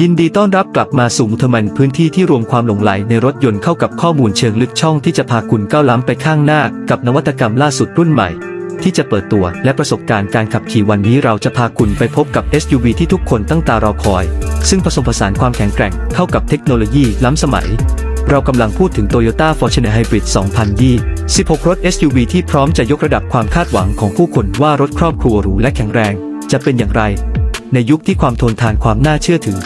ยินดีต้อนรับกลับมาสู่มุทมันพื้นที่ที่รวมความหลงไหลในรถยนต์เข้ากับข้อมูลเชิงลึกช่องที่จะพาคุณก้าวล้ำไปข้างหน้า กับนวัตกรรมล่าสุดรุ่นใหม่ ที่จะเปิดตัวและประสบการณ์การขับขี่วันนี้เราจะพาคุณไปพบกับ SUV ที่ทุกคนตั้งตารอคอย ซึ่งผสมผสานความแข็งแกร่งเข้ากับเทคโนโลยีล้ำสมัย เรากำลังพูดถึง Toyota Fortuner Hybrid 2020 16 รถ SUV ที่พร้อมจะยกระดับความคาดหวังของผู้คนว่ารถครอบครัวหรูและแข็งแรง จะเป็นอย่างไร ในยุคที่ความทนทานความน่าเชื่อถือ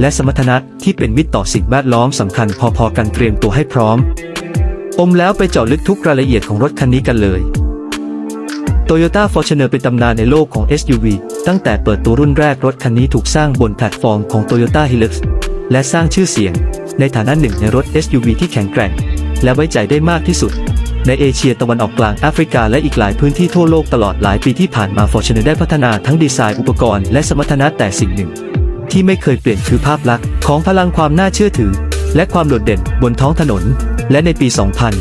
และสมรรถนะที่เป็นมิตรต่อสิ่งแวดล้อมสำคัญพอๆกันเตรียมตัวให้พร้อม อมแล้วไปเจาะลึกทุกรายละเอียดของรถคันนี้กันเลย Toyota Fortuner เป็นตำนานในโลกของ SUV ตั้งแต่เปิดตัวรุ่นแรกรถคันนี้ถูกสร้างบนแพลตฟอร์มของ Toyota Hilux และสร้างชื่อเสียง ในฐานะหนึ่งในรถ SUV ที่แข็งแกร่ง และไว้ใจได้มากที่สุด ในเอเชียตะวันออกกลางแอฟริกาและอีกหลายพื้นที่ทั่วโลกตลอดหลายปีที่ผ่านมา Fortuner ได้พัฒนาทั้งดีไซน์อุปกรณ์และสมรรถนะแต่สิ่งหนึ่ง ที่ไม่เคยเปลี่ยนคือภาพลักษณ์ของพลังความน่าเชื่อถือ และความโดดเด่นบนท้องถนน และในปี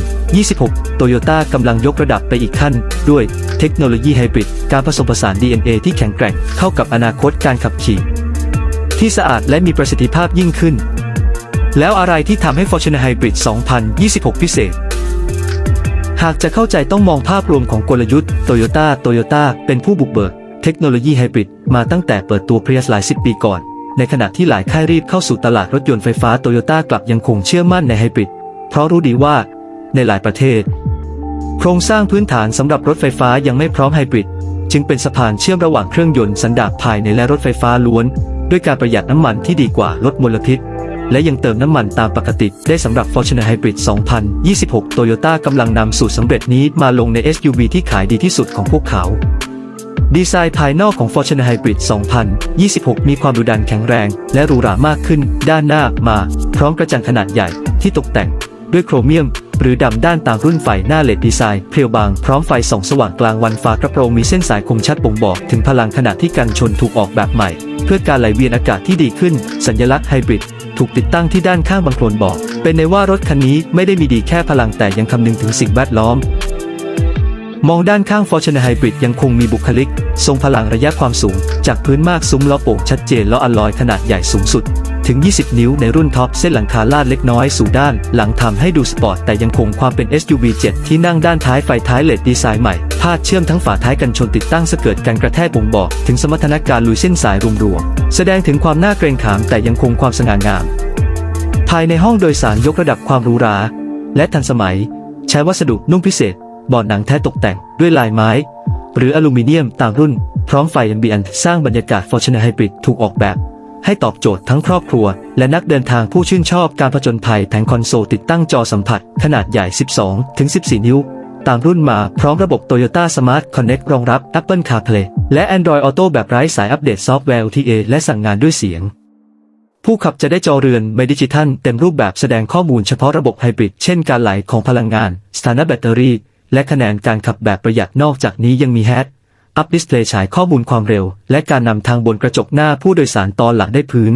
2026 โตโยต้ากำลังยกระดับไปอีกขั้น ด้วยเทคโนโลยีไฮบริดการผสมผสาน DNA ที่แข็งแกร่งเข้ากับอนาคตการขับขี่ ที่สะอาดและมีประสิทธิภาพยิ่งขึ้น แล้วอะไรที่ทำให้ Fortuner Hybrid 2026 พิเศษ หากจะเข้าใจต้องมองภาพรวมของกลยุทธ์ Toyota Toyota เป็นผู้บุกเบิกเทคโนโลยีไฮบริดมาตั้งแต่เปิดตัว Prius หลายสิบปีก่อน ในขณะที่หลายค่ายรีบเข้าสู่ตลาดรถยนต์ไฟฟ้าโตโยต้ากลับยังคงเชื่อมั่นในไฮบริดเพราะรู้ดีว่า ในหลายประเทศ โครงสร้างพื้นฐานสำหรับรถไฟฟ้ายังไม่พร้อมไฮบริดจึงเป็นสะพานเชื่อมระหว่างเครื่องยนต์สันดาปภายในและรถไฟฟ้าล้วน ด้วยการประหยัดน้ำมันที่ดีกว่าลดมลพิษ และยังเติมน้ำมันตามปกติได้สำหรับ Fortuner Hybrid 2026 Toyota กำลังนำสูตรสำเร็จนี้มาลงใน SUV ที่ขายดีที่สุดของพวกเขาดีไซน์ภายนอกของ Fortuner Hybrid 2026 มีความดุดันแข็งแรง และหรูหรามากขึ้น ด้านหน้ามา พร้อมกระจังขนาดใหญ่ที่ตกแต่ง ด้วยโครเมียม หรือดำด้านตามรุ่นไฟหน้าเลดดีไซน์เพรียวบาง พร้อมไฟส่องสว่างกลางวันฟ้ากระโปรงมีเส้นสายคมชัดบ่งบอก ถึงพลังขณะที่กันชนถูกออกแบบใหม่ เพื่อการไหลเวียนอากาศที่ดีขึ้น สัญลักษณ์ไฮบริด ถูกติดตั้งที่ด้านข้างบังโคลนบอก เป็นในว่ารถคันนี้ไม่ได้มีดีแค่พลังแต่ยังคำนึงถึงสิ่งแวดล้อม มองด้านข้าง Fortuner Hybrid ยังคงมีบุคลิก ทรงพลังระยะความสูง จากพื้นมากซุ้มล้อโป่งชัดเจนล้ออลลอยขนาดใหญ่สูงสุด ถึง 20 นิ้วในรุ่นท็อปเส้นหลังคาลาดเล็กน้อยสู่ด้าน หลังทำให้ดูสปอร์ตแต่ยังคงความเป็น SUV 7 ที่นั่งด้านท้ายไฟท้ายเลดดีไซน์ใหม่ พาดเชื่อมทั้งฝาท้ายกันชนติดตั้งสเกิดการกระแทกบ่งบอกถึงสมรรถนะการลุยเส้นสายรวมๆแสดงถึงความน่าเกรงขามแต่ยังคงความสง่างาม ภายในห้องโดยสารยกระดับความหรูหราและทันสมัย ใช้วัสดุนุ่มพิเศษบอดหนังแท้ตกแต่งด้วยลายไม้ หรืออลูมิเนียมตามรุ่น พร้อมไฟ ambient สร้างบรรยากาศ Fortuner Hybrid ถูกออกแบบ ให้ตอบโจทย์ทั้งครอบครัว และนักเดินทางผู้ชื่นชอบการผจญภัยแผงคอนโซลติดตั้งจอสัมผัส ขนาดใหญ่ 12-14 นิ้ว ตามรุ่นมาพร้อมระบบ Toyota Smart Connect รองรับ Apple CarPlay และ Android Auto แบบไร้สายอัปเดตซอฟต์แวร์ OTA และสั่งงานด้วยเสียง ผู้ขับจะได้จอเรือนใบดิจิทัลเต็มรูปแบบแสดงข้อมูลเฉพาะระบบไฮบริดเช่นการไหลของพลังงาน สถานะแบตเตอรี่ และคะแนนการขับแบบประหยัดนอกจากนี้ยังมีแฮดอัพดิสเพลย์ฉายข้อมูลความเร็ว และการนำทางบนกระจกหน้าผู้โดยสารตอนหลังได้พื้น